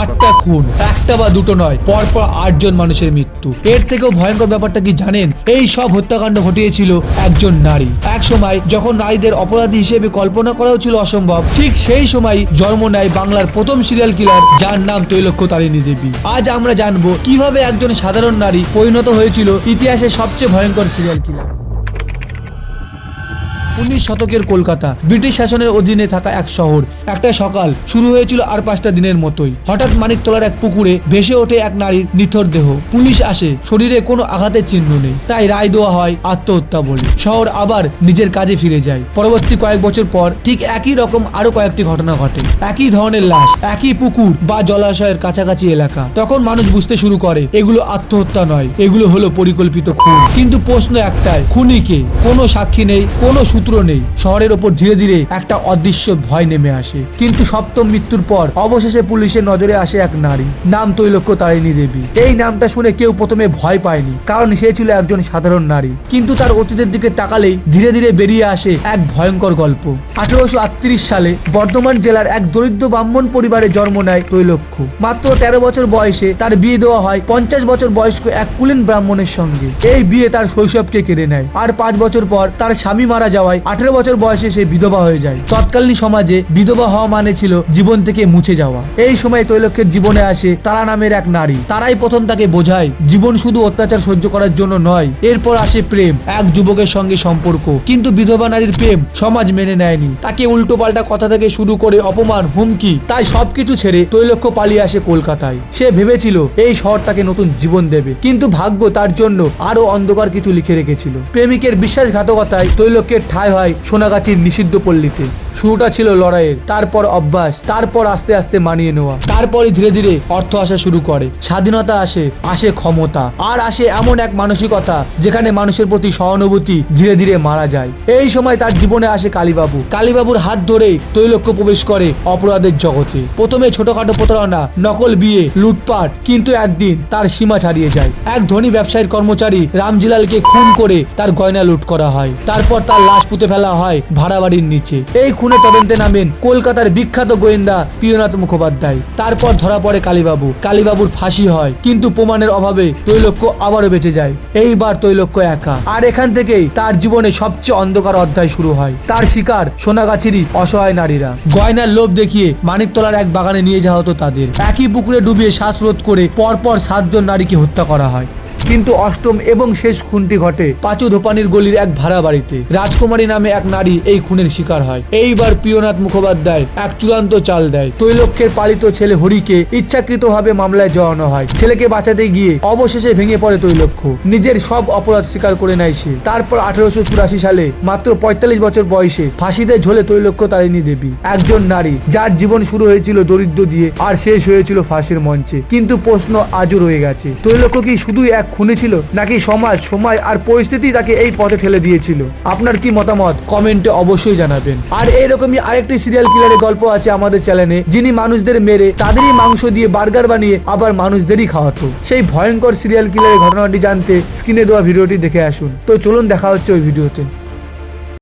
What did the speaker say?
আটটা খুন, একটা বা দুটো নয়, পরপর আটজন মানুষের মৃত্যু। এর থেকেও ভয়ঙ্কর ব্যাপারটা কি জানেন? এই সব হত্যাকাণ্ড ঘটিয়েছিল একজন নারী। এক সময় যখন নারীদের অপরাধী হিসেবে কল্পনা করাও ছিল অসম্ভব, ঠিক সেই সময় জন্ম নেয় বাংলার প্রথম সিরিয়াল কিলার যার নাম তৈলক্ষ তারিণী দেবী। আজ আমরা জানব কীভাবে একজন সাধারণ নারী পরিণত হয়েছিল ইতিহাসের সবচেয়ে ভয়ঙ্কর সিরিয়াল কিলার উনিশ শতকের কলকাতা। ব্রিটিশ শাসনের অধীনে থাকা এক শহর। একটা সকাল শুরু হয়েছিল আর পাঁচটা দিনের মতোই। হঠাৎ মানিকতলার এক পুকুরে ভেসে ওঠে এক নারীর নিথর দেহ। পুলিশ আসে। শরীরে কোনো আঘাতের চিহ্ন নেই। তাই রায় দেওয়া হয় আত্মহত্যা বলে। শহর আবার নিজের কাজে ফিরে যায়। পরবর্তী কয়েক বছর পর ঠিক একই রকম আরও কয়েকটি ঘটনা ঘটে। একই ধরনের লাশ, একই পুকুর বা জলাশয়ের কাছাকাছি এলাকা। তখন মানুষ বুঝতে শুরু করে, এগুলো আত্মহত্যা নয়। এগুলো হলো পরিকল্পিত খুন। কিন্তু প্রশ্ন একটাই খুনি কে কোনো সাক্ষী নেই, কোনো সূত্র নেই। শহরের ওপর ধীরে ধীরে একটা অদৃশ্য ভয় নেমে আসে। কিন্তু সপ্তম মৃত্যুর পর অবশেষে পুলিশের নজরে আসে এক নারী। নাম তৈলক্য তারিণী দেবী। এই নামটা শুনে কেউ প্রথমে ভয় পায়নি, কারণ সে ছিল একজন সাধারণ নারী। কিন্তু তার অতীতের দিকে তাকালেই ধীরে ধীরে বেরিয়ে আসে এক ভয়ঙ্কর গল্প। আঠারোশো আটত্রিশ সালে বর্ধমান জেলার এক দরিদ্র ব্রাহ্মণ পরিবারে জন্ম নেয় তৈলক্য মাত্র তেরো বছর বয়সে তার বিয়ে দেওয়া হয় পঞ্চাশ বছর বয়স্ক এক কুলীন ব্রাহ্মণের সঙ্গে। এই বিয়ে তার শৈশবকে কেড়ে নেয়। আর পাঁচ বছর পর তার স্বামী মারা যাওয়ায় আঠারো বছর বয়সে সে বিধবা হয়ে যায়। তৎকালীন সমাজে বিধবা হওয়া মানে ছিল জীবন থেকে মুছে যাওয়া। এই সময় তৈলক্যের জীবনে আসে তারা নামের এক নারী। তারাই প্রথম তাকে বোঝায়, জীবন শুধু অত্যাচার সহ্য করার জন্য নয়, এরপর আসে প্রেম, এক যুবকের সঙ্গে সম্পর্ক। কিন্তু বিধবা নারীর প্রেম সমাজ মেনে নেয়নি। তাকে উল্টো পাল্টা কথা থেকে শুরু করে অপমান, হুমকি, তাই সবকিছু ছেড়ে তৈলক্য পালিয়ে আসে কলকাতায়। সে ভেবেছিল এই শহর তাকে নতুন জীবন দেবে। কিন্তু ভাগ্য তার জন্য আরও অন্ধকার কিছু লিখে রেখেছিল। প্রেমিকের বিশ্বাসঘাতকতায় তৈলক্যের ঠাঁই হয় সোনাগাছির নিষিদ্ধ পল্লীতে। শুরুটা ছিল লড়াইয়ের, তারপর অভ্যাস, তারপর আস্তে আস্তে মানিয়ে নেওয়া তারপরে ধীরে ধীরে অর্থ আসা শুরু করে, স্বাধীনতা আসে আসে ক্ষমতা, আর আসে এমন এক মানসিকতা যেখানে মানুষের প্রতি সহানুভূতি ধীরে ধীরে মারা যায়। এই সময় তার জীবনে আসে কালীবাবু। কালীবাবুর হাত ধরেই তৈলক্য প্রবেশ করে অপরাধের জগতে। প্রথমে ছোটখাটো প্রতারণা, নকল বিয়ে, লুটপাট, কিন্তু একদিন তার সীমা ছাড়িয়ে যায়। এক ধনী ব্যবসায়ীর কর্মচারী রামজিলালকে খুন করে তার গয়না লুট করা হয়। তারপর তার লাশ পুঁতে ফেলা হয় ভাড়া বাড়ির নিচে। এই খুনে তদন্তে নামেন কলকাতার বিখ্যাত গোয়েন্দা প্রিয়নাথ মুখোপাধ্যায়। তারপর ধরা পড়ে কালীবাবু। কালীবাবুর ফাঁসি হয়, কিন্তু প্রমাণের অভাবে তৈলক্য আবারও বেঁচে যায়। এইবার তৈলক্য একা। আর এখান থেকেই তার জীবনে সবচেয়ে অন্ধকার অধ্যায় শুরু হয়। তার শিকার সোনাগাছিরই অসহায় নারীরা। গয়নার লোভ দেখিয়ে মানিকতলার এক বাগানে নিয়ে যাওয়া হতো তাদের। একই পুকুরে ডুবিয়ে শ্বাসরোধ করে পরপর সাতজন নারীকে হত্যা করা হয়। কিন্তু অষ্টম এবং শেষ খুনটি ঘটে। পাঁচু ধোপানির গলির এক ভাড়া বাড়িতে। রাজকুমারী নামে এক নারী এই খুনের শিকার হয়। এইবার প্রিয়নাথ মুখোপাধ্যায় এক চূড়ান্ত চাল দেয়। তৈলক্যের পালিত ছেলে হরিকে ইচ্ছাকৃতভাবে মামলায় জড়ানো হয়। ছেলেকে বাঁচাতে গিয়ে অবশেষে ভেঙে পড়ে তৈলক্য নিজের সব অপরাধ স্বীকার করে নেয় সে। তারপর আঠারোশো চুরাশি সালে মাত্র পঁয়তাল্লিশ বছর বয়সে ফাঁসিতে ঝোলে তৈলক্য তারিণী দেবী। একজন নারী যার জীবন শুরু হয়েছিল দরিদ্র দিয়ে আর শেষ হয়েছিল ফাঁসির মঞ্চে। কিন্তু প্রশ্ন আজও রয়ে গেছে। তৈলক্য কি শুধুই এক খুনে ছিল? নাকি সমাজ, সময় আর পরিস্থিতি তাকে এই পথে ঠেলে দিয়েছিল? আপনার কি মতামত? কমেন্টে অবশ্যই জানাবেন। আর এরকমই আরেকটি সিরিয়াল কিলারের গল্প আছে আমাদের চ্যানেলে যিনি মানুষদের মেরে তাদেরই মাংস দিয়ে বার্গার বানিয়ে আবার মানুষদেরই খাওয়াতো। সেই ভয়ঙ্কর সিরিয়াল কিলারের ঘটনাটি জানতে স্ক্রিনে দেওয়া ভিডিওটি দেখে আসুন। তো চলুন দেখা হচ্ছে ওই ভিডিওতে।